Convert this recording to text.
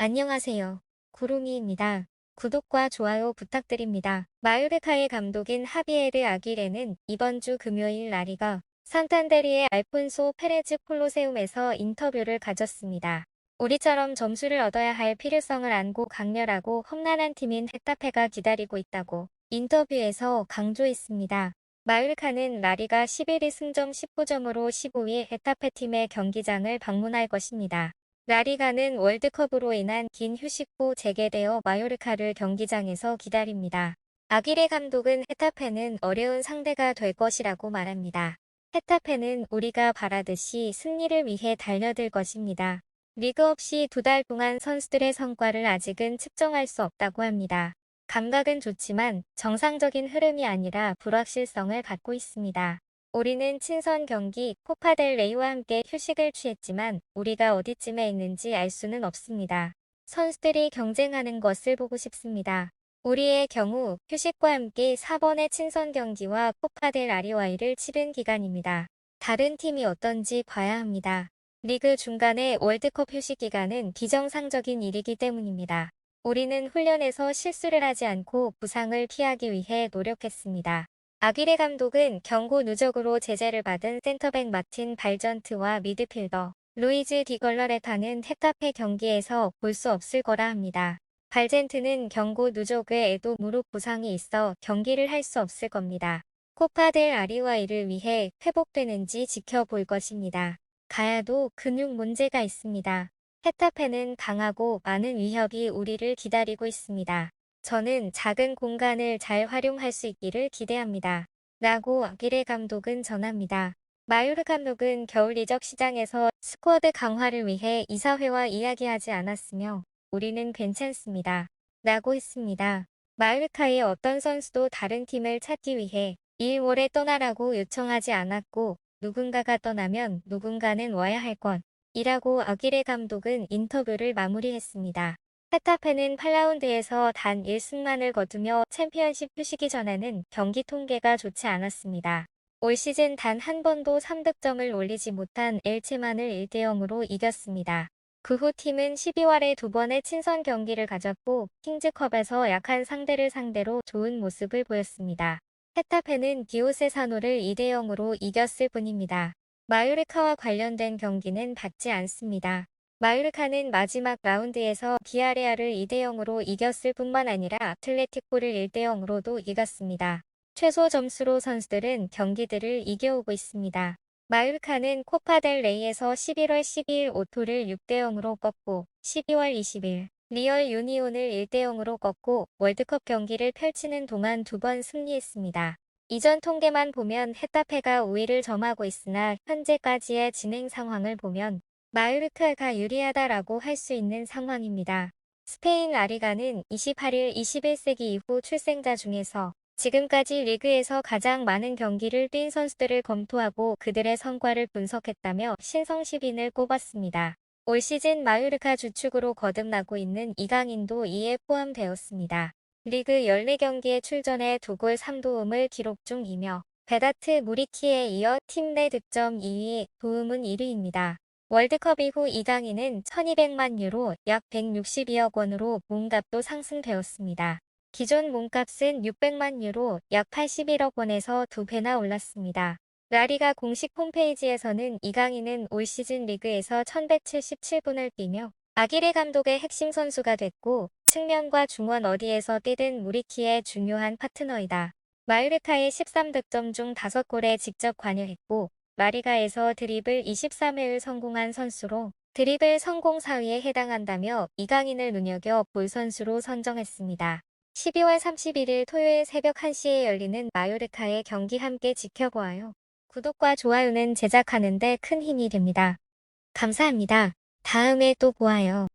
안녕하세요. 구름이입니다. 구독과 좋아요 부탁드립니다. 마요르카의 감독인 하비에르 아기레는 이번 주 금요일 라리가 상탄데리의 알폰소 페레즈 콜로세움에서 인터뷰를 가졌습니다. 우리처럼 점수를 얻어야 할 필요성을 안고 강렬하고 험난한 팀인 헤타페가 기다리고 있다고 인터뷰에서 강조했습니다. 마요르카는 라리가 11위 승점 19점으로 15위 헤타페 팀의 경기장을 방문할 것입니다. 라리가는 월드컵으로 인한 긴 휴식 후 재개되어 마요르카를 경기장에서 기다립니다. 아기레 감독은 헤타페는 어려운 상대가 될 것이라고 말합니다. 헤타페는 우리가 바라듯이 승리를 위해 달려들 것입니다. 리그 없이 두 달 동안 선수들의 성과를 아직은 측정할 수 없다고 합니다. 감각은 좋지만 정상적인 흐름이 아니라 불확실성을 갖고 있습니다. 우리는 친선 경기 코파델 레이와 함께 휴식을 취했지만 우리가 어디쯤에 있는지 알 수는 없습니다. 선수들이 경쟁하는 것을 보고 싶습니다. 우리의 경우 휴식과 함께 4번의 친선 경기와 코파델 아리와이를 치른 기간입니다. 다른 팀이 어떤지 봐야 합니다. 리그 중간에 월드컵 휴식 기간은 비정상적인 일이기 때문입니다. 우리는 훈련에서 실수를 하지 않고 부상을 피하기 위해 노력했습니다. 아기레 감독은 경고 누적으로 제재를 받은 센터백 마틴 발전트와 미드필더 루이즈 디걸러레타는 헤타페 경기에서 볼 수 없을 거라 합니다. 발젠트는 경고 누적 외에도 무릎 부상이 있어 경기를 할 수 없을 겁니다. 코파델 아리와이를 위해 회복되는지 지켜볼 것입니다. 가야도 근육 문제가 있습니다. 헤타페는 강하고 많은 위협이 우리를 기다리고 있습니다. 저는 작은 공간을 잘 활용할 수 있기를 기대합니다. 라고 아기레 감독은 전합니다. 마요르 감독은 겨울 이적 시장에서 스쿼드 강화를 위해 이사회와 이야기하지 않았으며 우리는 괜찮습니다. 라고 했습니다. 마요르카의 어떤 선수도 다른 팀을 찾기 위해 1월에 떠나라고 요청하지 않았고 누군가가 떠나면 누군가는 와야 할 것. 이라고 아기레 감독은 인터뷰를 마무리했습니다. 헤타페는 8라운드에서 단 1승만을 거두며 챔피언십 휴식기 전에는 경기 통계가 좋지 않았습니다. 올 시즌 단 한 번도 3득점을 올리지 못한 엘체만을 1대0으로 이겼습니다. 그 후 팀은 12월에 두 번의 친선 경기를 가졌고 킹즈컵에서 약한 상대를 상대로 좋은 모습을 보였습니다. 헤타페는 디오세사노를 2대0으로 이겼을 뿐입니다. 마요르카와 관련된 경기는 받지 않습니다. 마요르카는 마지막 라운드에서 비아레아를 2대0으로 이겼을 뿐만 아니라 아틀레티코를 1대0으로도 이겼습니다. 최소 점수로 선수들은 경기들을 이겨오고 있습니다. 마요르카는 코파델 레이에서 11월 12일 오토를 6대0으로 꺾고 12월 20일 리얼 유니온을 1대0으로 꺾고 월드컵 경기를 펼치는 동안 두 번 승리했습니다. 이전 통계만 보면 헤타페가 우위를 점하고 있으나 현재까지의 진행 상황을 보면 마요르카가 유리하다라고 할 수 있는 상황입니다. 스페인 라리가는 28일 21세기 이후 출생자 중에서 지금까지 리그에서 가장 많은 경기를 뛴 선수들을 검토하고 그들의 성과를 분석했다며 신성 10인을 꼽았습니다. 올 시즌 마요르카 주축으로 거듭나고 있는 이강인도 이에 포함되었습니다. 리그 14경기에 출전해 2골 3도움을 기록 중이며 베다트 무리키에 이어 팀 내 득점 2위, 도움은 1위입니다. 월드컵 이후 이강인은 1200만 유로 약 162억 원으로 몸값도 상승되었습니다. 기존 몸값은 600만 유로 약 81억 원에서 두 배나 올랐습니다. 라리가 공식 홈페이지에서는 이강인은 올 시즌 리그에서 1177분을 뛰며 아기레 감독의 핵심 선수가 됐고 측면과 중원 어디에서 뛰든 무리키의 중요한 파트너이다. 마유르카의 13득점 중 5골에 직접 관여했고 마리가에서 드리블 23회를 성공한 선수로 드리블 성공 4위에 해당한다며 이강인을 눈여겨 볼 선수로 선정했습니다. 12월 31일 토요일 새벽 1시에 열리는 마요르카의 경기 함께 지켜보아요. 구독과 좋아요는 제작하는 데 큰 힘이 됩니다. 감사합니다. 다음에 또 보아요.